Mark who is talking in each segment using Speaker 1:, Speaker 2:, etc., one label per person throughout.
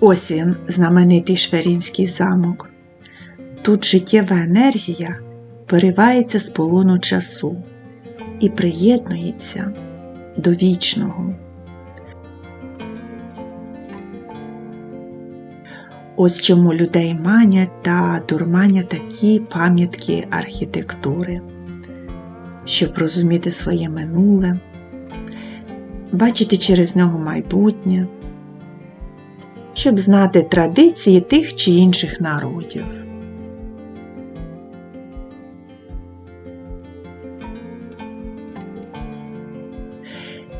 Speaker 1: Ось він, знаменитий Шверінський замок. Тут життєва енергія виривається з полону часу і приєднується до вічного. Ось чому людей манять та дурманять такі пам'ятки архітектури, щоб розуміти своє минуле, бачити через нього майбутнє, щоб знати традиції тих чи інших народів.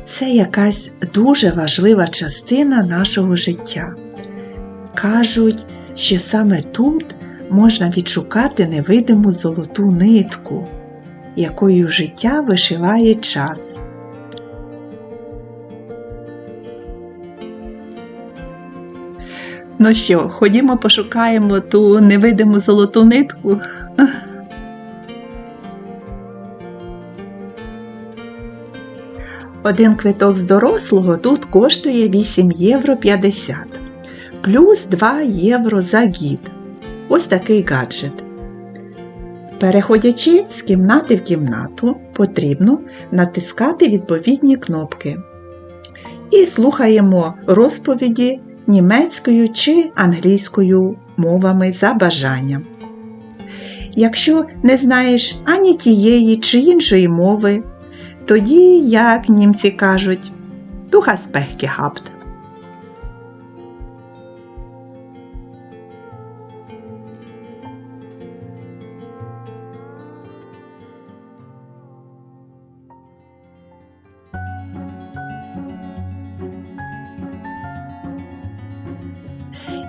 Speaker 1: Це якась дуже важлива частина нашого життя. Кажуть, що саме тут можна відшукати невидиму золоту нитку, якою життя вишиває час. Ну що, ходімо пошукаємо ту невидиму золоту нитку. Один квиток з дорослого тут коштує 8 євро 50, плюс 2 євро за гід. Ось такий гаджет. Переходячи з кімнати в кімнату, потрібно натискати відповідні кнопки. І слухаємо розповіді німецькою чи англійською мовами за бажанням. Якщо не знаєш ані тієї чи іншої мови, тоді, як німці кажуть, духа спехки Pech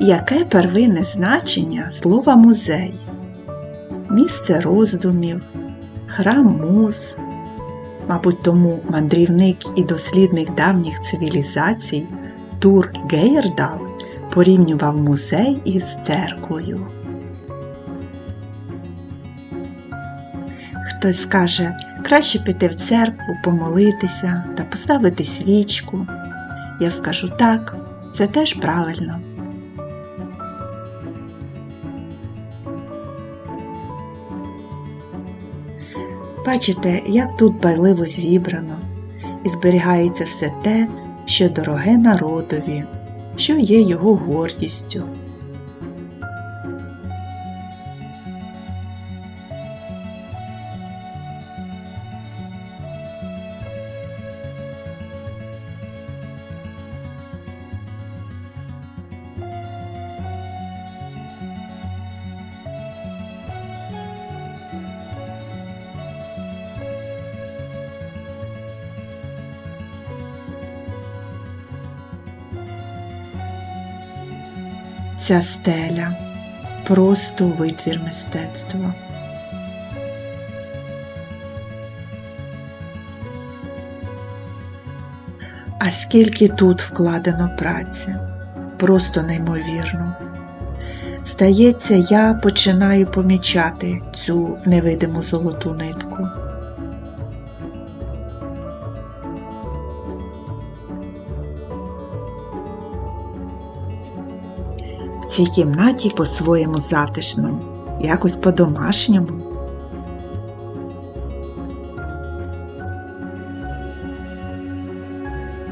Speaker 1: Яке первинне значення слова музей? Місце роздумів, храм муз, Мабуть, тому мандрівник і дослідник давніх цивілізацій Тур Гейердал порівнював музей із церквою. Хтось скаже, краще піти в церкву, помолитися та поставити свічку. Я скажу так, це теж правильно. Бачите, як тут байливо зібрано, і зберігається все те, що дороге народові, що є його гордістю. Ця стеля просто витвір мистецтва. А скільки тут вкладено праці, просто неймовірно. Здається, я починаю помічати цю невидиму золоту нитку. Цій кімнаті по-своєму затишно, якось по-домашньому.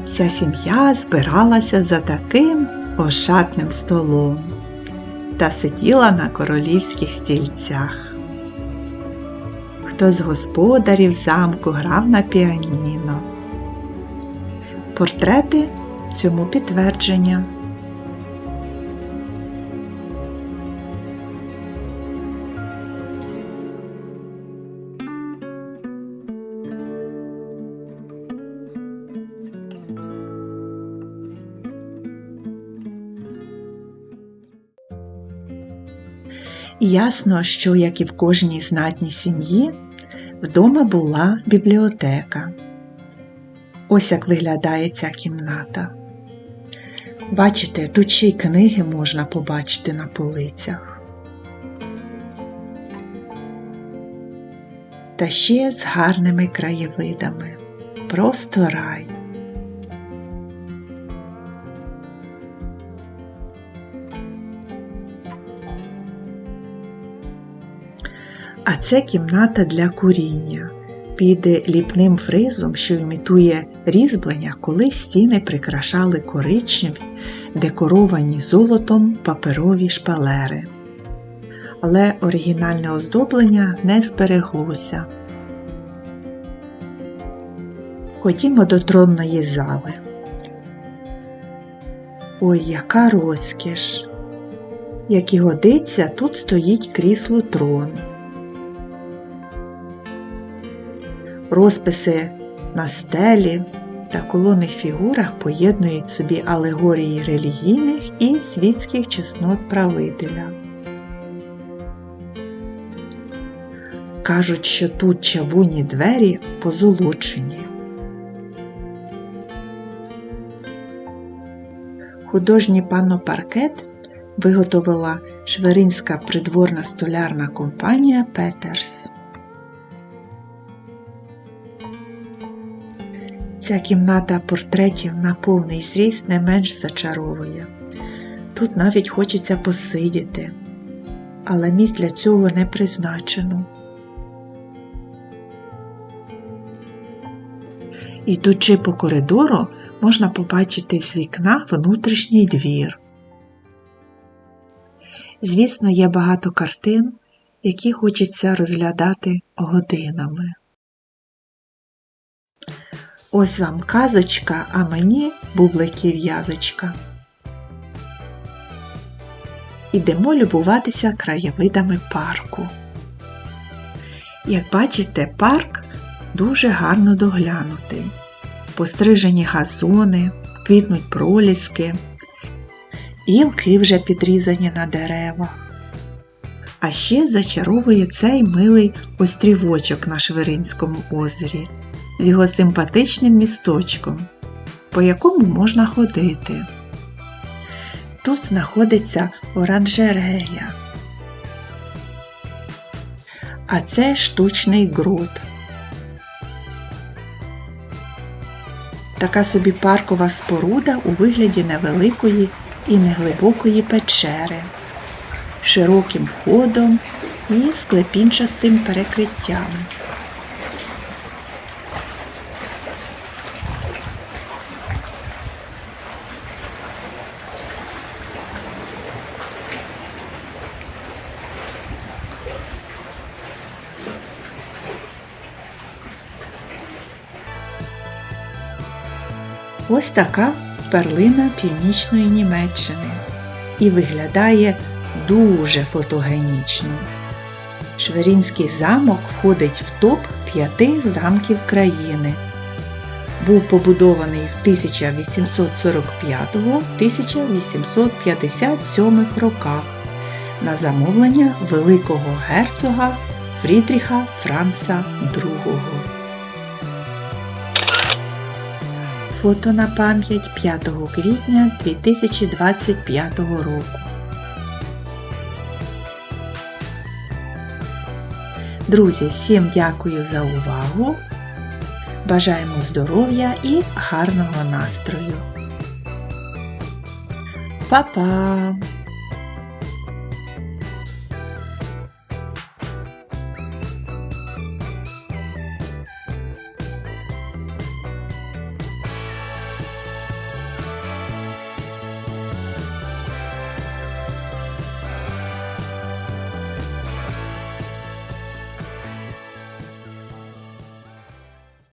Speaker 1: Вся сім'я збиралася за таким ошатним столом та сиділа на королівських стільцях. Хто з господарів замку грав на піаніно. Портрети цьому підтвердження. Ясно, що, як і в кожній знатній сім'ї, вдома була бібліотека. Ось як виглядає ця кімната. Бачите, тут ще й книги можна побачити на полицях. Та ще з гарними краєвидами. Просто рай. Це кімната для куріння. Під ліпним фризом, що імітує різьблення, коли стіни прикрашали коричневі, декоровані золотом паперові шпалери. Але оригінальне оздоблення не збереглося. Ходімо до тронної зали. Ой, яка розкіш! Як і годиться, тут стоїть крісло трон. Розписи на стелі та колонних фігурах поєднують собі алегорії релігійних і світських чеснот правителя. Кажуть, що тут чавуні двері позолочені. Художній панно-паркет виготовила шверинська придворна столярна компанія Петерс. Ця кімната портретів на повний зріст не менш зачаровує. Тут навіть хочеться посидіти, але місць для цього не призначено. Ідучи по коридору, можна побачити з вікна внутрішній двір. Звісно, є багато картин, які хочеться розглядати годинами. Ось вам казочка, а мені бубликів в'язочка. Ідемо любуватися краєвидами парку. Як бачите, парк дуже гарно доглянутий. Пострижені газони, квітнуть проліски, гілки вже підрізані на деревах. А ще зачаровує цей милий острівочок на Шверинському озері з його симпатичним місточком, по якому можна ходити. Тут знаходиться оранжерея, а це штучний ґрот. Така собі паркова споруда у вигляді невеликої і неглибокої печери, широким входом і склепінчастим перекриттям. Ось така перлина північної Німеччини і виглядає дуже фотогенічно. Шверінський замок входить в топ п'яти замків країни. Був побудований в 1845-1857 роках на замовлення Великого герцога Фрідріха Франца II. Фото на пам'ять 5 квітня 2025 року. Друзі, всім дякую за увагу. Бажаємо здоров'я і гарного настрою. Па-па!